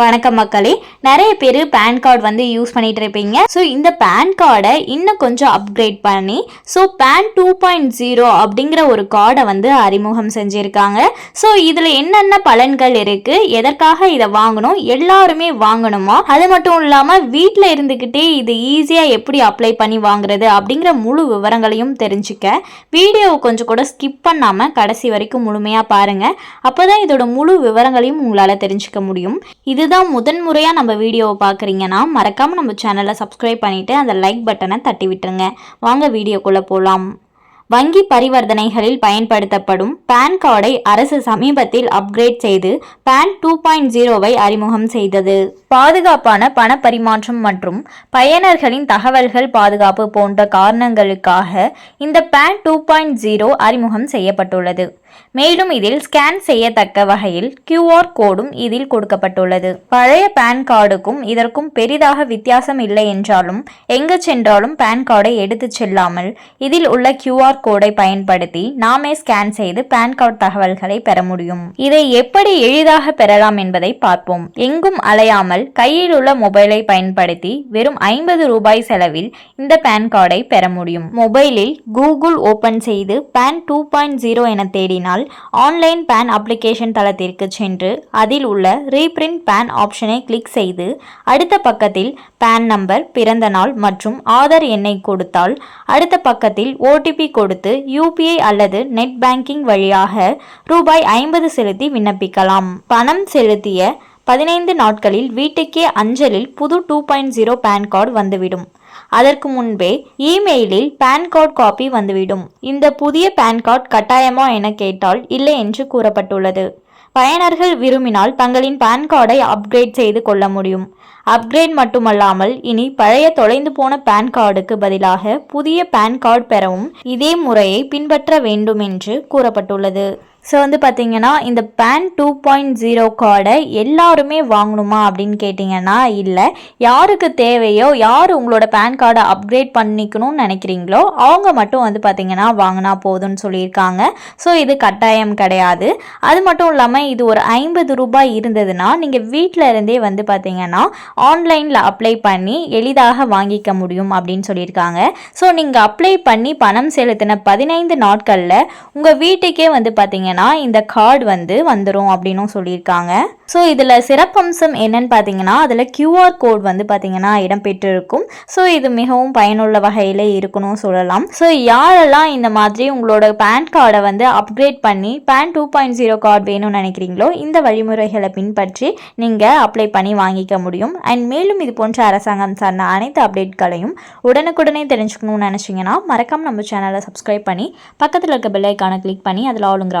வணக்கம் மக்களே. நிறைய பேர் பேன் கார்டு வந்து யூஸ் பண்ணிட்டு இருப்பீங்க. ஸோ இந்த பேன் கார்டை இன்னும் கொஞ்சம் அப்கிரேட் பண்ணி so PAN two point zero அப்படிங்கிற ஒரு கார்டை வந்து அறிமுகம் செஞ்சுருக்காங்க. ஸோ இதில் என்னென்ன பலன்கள் இருக்குது எதற்காக இதை வாங்கணும்? எல்லாருமே வாங்கணுமா? அது மட்டும் இல்லாமல் வீட்டில் இருந்துக்கிட்டே இது ஈஸியாக எப்படி அப்ளை பண்ணி வாங்குறது அப்படிங்கிற முழு விவரங்களையும் தெரிஞ்சுக்க. வீடியோவை கொஞ்சம் கூட ஸ்கிப் பண்ணாமல் கடைசி வரைக்கும் முழுமையாக பாருங்கள் அப்போ தான் இதோட முழு விவரங்களையும் உங்களால் தெரிஞ்சுக்க முடியும். இது இதுதான் முதன் முறையாக நம்ம வீடியோவை பார்க்குறீங்கன்னா மறக்காமல் நம்ம சேனலை சப்ஸ்கிரைப் பண்ணிவிட்டு அந்த லைக் பட்டனை தட்டி விட்டுருங்க. வாங்க வீடியோக்குள்ளே போகலாம் வங்கி பரிவர்த்தனைகளில் பயன்படுத்தப்படும் பேன் கார்டை அரசு சமீபத்தில் அப்கிரேட் செய்து பேன் டூ பாயிண்ட் ஜீரோவை அறிமுகம் செய்தது. பாதுகாப்பான பண பரிமாற்றம் மற்றும் பயனர்களின் தகவல்கள் பாதுகாப்பு போன்ற காரணங்களுக்காக இந்த பேன் டூ பாயிண்ட் ஜீரோ அறிமுகம் செய்யப்பட்டுள்ளது. மேலும் இதில் ஸ்கேன் செய்யத்தக்க வகையில் கியூஆர் கோடும் இதில் கொடுக்கப்பட்டுள்ளது. பழைய பேன் கார்டுக்கும் இதற்கும் பெரிதாக வித்தியாசம் இல்லை என்றாலும் எங்கு சென்றாலும் பேன் கார்டை எடுத்துச் செல்லாமல் இதில் உள்ள கியூஆர் கோடை பயன்படுத்தி நாமே ஸ்கேன் செய்து பேன் கார்டு தகவல்களை பெற முடியும். இதை எப்படி எளிதாக பெறலாம் என்பதை பார்ப்போம். எங்கும் அலையாமல் கையில் உள்ள மொபைலை பயன்படுத்தி வெறும் ஐம்பது ரூபாய் செலவில் இந்த பேன் கார்டை பெற முடியும். மொபைலில் கூகுள் ஓபன் செய்து பேன் டூ பாயிண்ட் ஜீரோ என தேடினால் ஆன்லைன் பேன் அப்ளிகேஷன் தளத்திற்கு சென்று அதில் உள்ள ரீபிரிண்ட் பேன் ஆப்ஷனை கிளிக் செய்து அடுத்த பக்கத்தில் பேன் நம்பர் பிறந்த நாள் மற்றும் ஆதார் எண்ணை கொடுத்தால் அடுத்த பக்கத்தில் ஓடிபி கொடுத்து யூபிஐ அல்லது நெட் பேங்கிங் வழியாக ரூபாய் ஐம்பது செலுத்தி விண்ணப்பிக்கலாம். பணம் செலுத்திய பதினைந்து நாட்களில் வீட்டுக்கே அஞ்சலில் புது two point zero PAN card வந்துவிடும். அதற்கு முன்பே இமெயிலில் பேன் கார்டு காப்பி வந்துவிடும். இந்த புதிய பேன் கார்டு கட்டாயமா என கேட்டால் இல்லை என்று கூறப்பட்டுள்ளது. பயனர்கள் விரும்பினால் தங்களின் பேன் கார்டை அப்கிரேட் செய்து கொள்ள முடியும். அப்கிரேட் மட்டுமல்லாமல் இனி பழைய தொலைந்து போன பேன் கார்டுக்கு பதிலாக புதிய பேன் கார்டு பெறவும் இதே முறையை பின்பற்ற வேண்டும் என்று கூறப்பட்டுள்ளது. ஸோ வந்து பார்த்தீங்கன்னா இந்த பேன் டூ பாயிண்ட் ஜீரோ கார்டை எல்லாருமே வாங்கணுமா அப்படின்னு கேட்டிங்கன்னா இல்லை. யாருக்கு தேவையோ யார் உங்களோட பேன் கார்டை அப்கிரேட் பண்ணிக்கணும்னு நினைக்கிறீங்களோ அவங்க மட்டும் வந்து பார்த்தீங்கன்னா வாங்கினா போதும்னு சொல்லியிருக்காங்க. ஸோ இது கட்டாயம் கிடையாது. அது மட்டும் இல்லாமல் இது ஒரு ஐம்பது ரூபாய் இருந்ததுன்னா நீங்கள் வீட்டில் இருந்தே வந்து பார்த்தீங்கன்னா ஆன்லைனில் அப்ளை பண்ணி எளிதாக வாங்கிக்க முடியும் அப்படின்னு சொல்லியிருக்காங்க. ஸோ நீங்கள் அப்ளை பண்ணி பணம் செலுத்தின பதினைந்து நாட்களில் உங்கள் வீட்டுக்கே வந்து பார்த்தீங்கன்னா இந்த கார்டு வந்து வந்துடும் அப்படின்னும் சொல்லியிருக்காங்க. ஸோ இதில் சிறப்பம்சம் என்னன்னு பார்த்தீங்கன்னா அதில் கியூஆர் கோட் வந்து பார்த்தீங்கன்னா இடம்பெற்றிருக்கும். ஸோ இது மிகவும் பயனுள்ள வகையில் இருக்கணும் சொல்லலாம். ஸோ யாரெல்லாம் இந்த மாதிரி உங்களோட பேன் கார்டை வந்து அப்கிரேட் பண்ணி PAN two point zero card வேணும்னு நினைக்கிறீங்களோ இந்த வழிமுறைகளை பின்பற்றி நீங்கள் அப்ளை பண்ணி வாங்கிக்க முடியும். அண்ட் மேலும் இது போன்ற அரசாங்கம் சார்ந்த அனைத்து அப்டேட்களையும் உடனுக்குடனே தெரிஞ்சுக்கணும்னு நினச்சிங்கன்னா மறக்காம நம்ம சேனலை சப்ஸ்கிரைப் பண்ணி பக்கத்தில் இருக்க பெல்லைக்கான கிளிக் பண்ணி அதில் ஆளுங்கிற